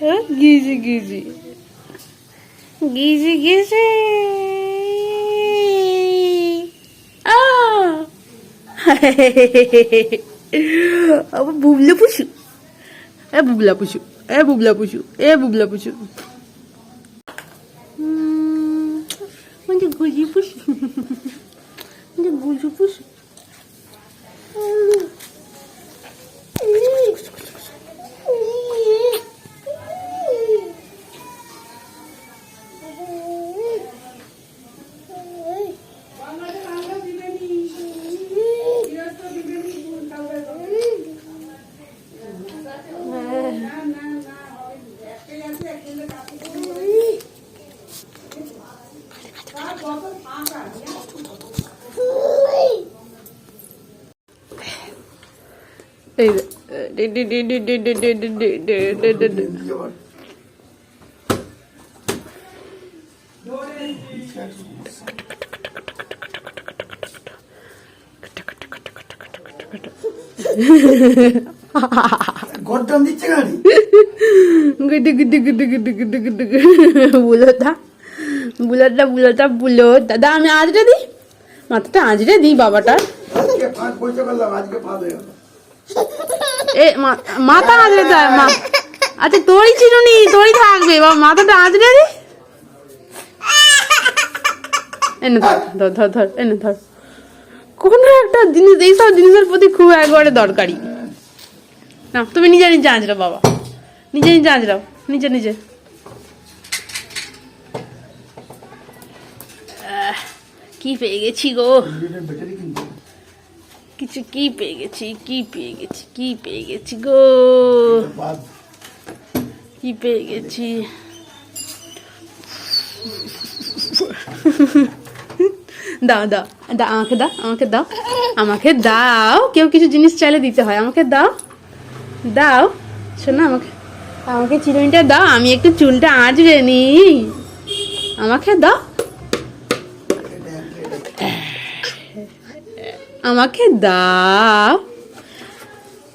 গিজি গিজি। গিজি গিজি! আবার বুবলা পুষু এ বুবলা পুষু এ বুবলা পুষু এ বুবলা পুষু এই দাদা আমি আজরে দিই? মাথাটা আজরে দিই বাবাটা আজকে পাঁচ পয়সা করলাম আজকে পাঁচ হয়ে এ মাথা আজরে দেয় মা। আচ্ছা তোরই চিরুনি তোরই থাকবে। বাবা, মাথাটা আজরে দি। এনে ধর ধর ধর ধর, এনে ধর। কোনো একটা জিনিস, এইসব জিনিসের প্রতি খুব একবারে দরকারি। না, তুমি নিজে নিজে আঁচড়াও বাবা। নিজে নিজে আঁচড়াও নিজে নিজে। কি পেয়ে গেছি গো। কিছু কি পেয়ে গেছি, কি পেয়ে গেছি, কি পেয়ে গেছি গো? কি পেয়ে গেছি? দাও দাও দা আমাকে দাও আমাকে দাও আমাকে দাও। কেউ কিছু জিনিস চাইলে দিতে হয়, আমাকে দাও দাও, শোনো আমাকে আমাকে চিরুনিটা দাও, আমি একটু চুলটা আঁচড়ে নি আমাকে দাও। আমাকে দাও।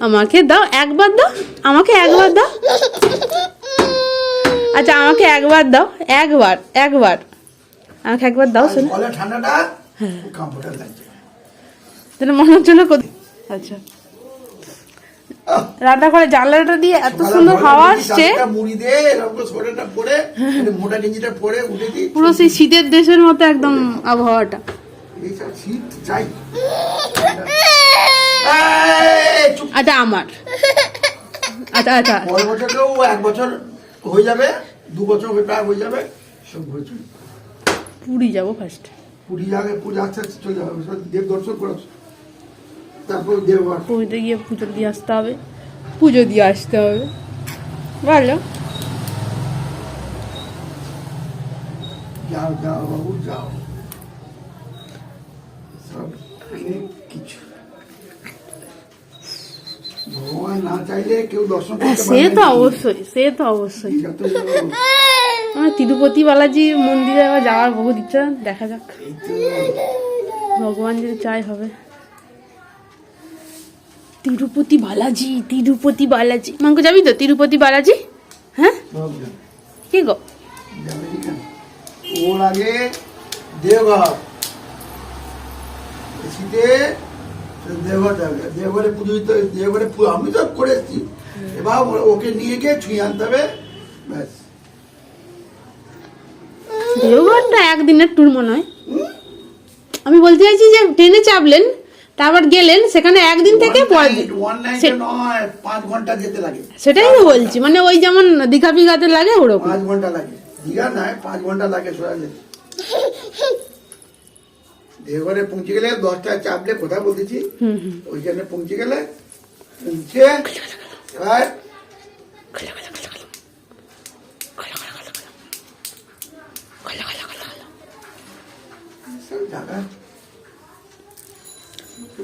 আমাকে দাও একবার দাও আমাকে একবার দাও। আচ্ছা আমাকে একবার দাও একবার একবার। আমাকে একবার দাও শোনো। ঠান্ডাটা খুব কমফোর্টেবল মনে হচ্ছে না কোথায় আচ্ছা। আহ, রান্না করে জানলাটা দিয়ে এত সুন্দর হাওয়া আসছে। উঠেছি পুরো সেই শীতের দেশের মতো একদম আবহাওয়াটা। এইসব চাই আচ্ছা আমার। আচ্ছা আচ্ছা। পরের বছরকেও এক বছর হয়ে যাবে দু বছর হয়ে প্রায় হয়ে যাবে সব ঘুরে চলে। পুরী যাব ফার্স্ট পুরী যাবে পুজো আস্তে আস্তে চলে যাবে দেব দর্শন করে। তারপর দেববার পুরীতে গিয়ে পুজো দিয়ে আসতে হবে পুজো দিয়ে আসতে হবে। ভালো। যাও যাও বাবু যাও। অনেক কিছু ভগবান না চাইলে কেউ দর্শন সে তো অবশ্যই সে তো অবশ্যই। আমার তিরুপতি বালাজি মন্দিরে আবার যাওয়ার বহুত ইচ্ছা দেখা যাক। ভগবান যদি চাই হবে। তিরুপতি বালাজি তিরুপতি বালাজি। মাঙ্কু যাবি তো তিরুপতি বালাজি? হ্যাঁ? কি গো? ওর আগে দেওঘর। শীতে দেওঘর যাবে দেওঘরে পুজো দিতে দেওঘরে পু- আমি তো করে এসেছি। এবার ও- ওকে নিয়ে গিয়ে ছুঁয়ে আনতে হবে। ব্যাস। দেওঘরটা একদিনের ট্যুর মনে হয়। আমি বলতে চাইছি যে ট্রেনে চাপলেন তারপর গেলেন সেখানে একদিন থেকে ঘণ্টা যেতে লাগে। সেটাই তো বলছি মানে ওই যেমন দীঘা ফিঘাতে লাগে ওরকম। পাঁচ ঘণ্টা লাগে। দীঘা নয় পাঁচ ঘণ্টা লাগে সোজা এবারে পৌঁছে গেলে দশটায় চাপলে কোথায় বলতেছি। ওইখানে পৌঁছে গেলে পৌঁছে এবার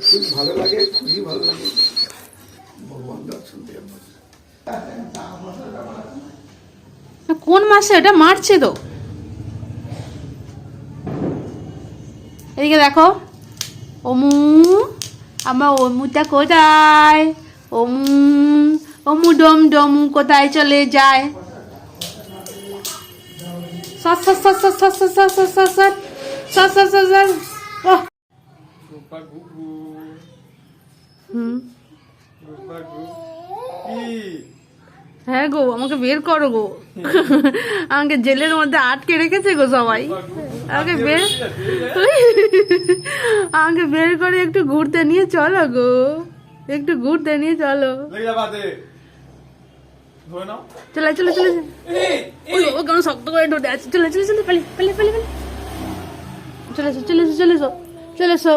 খুব ভালো লাগে খুবই ভালো লাগে। ভগবান কোন মাসে? এটা মার্চে তো। এদিকে দেখো অমু আমার অমুটা কোথায় অমু অমু ডম ডমু কোথায় চলে যায় হ্যাঁ গো আমাকে বের করো গো আমাকে জেলের মধ্যে আটকে রেখেছে গো সবাই আমাকে বের আমাকে বের করে একটু ঘুরতে নিয়ে চলো গো। একটু ঘুরতে নিয়ে চলো। চলে চলে চলে। ও কেমন শক্ত করে ঢোটে আছে? চলে চলে চলে পালি পালি পালি পালি চলে চলে চলে চলে এসো।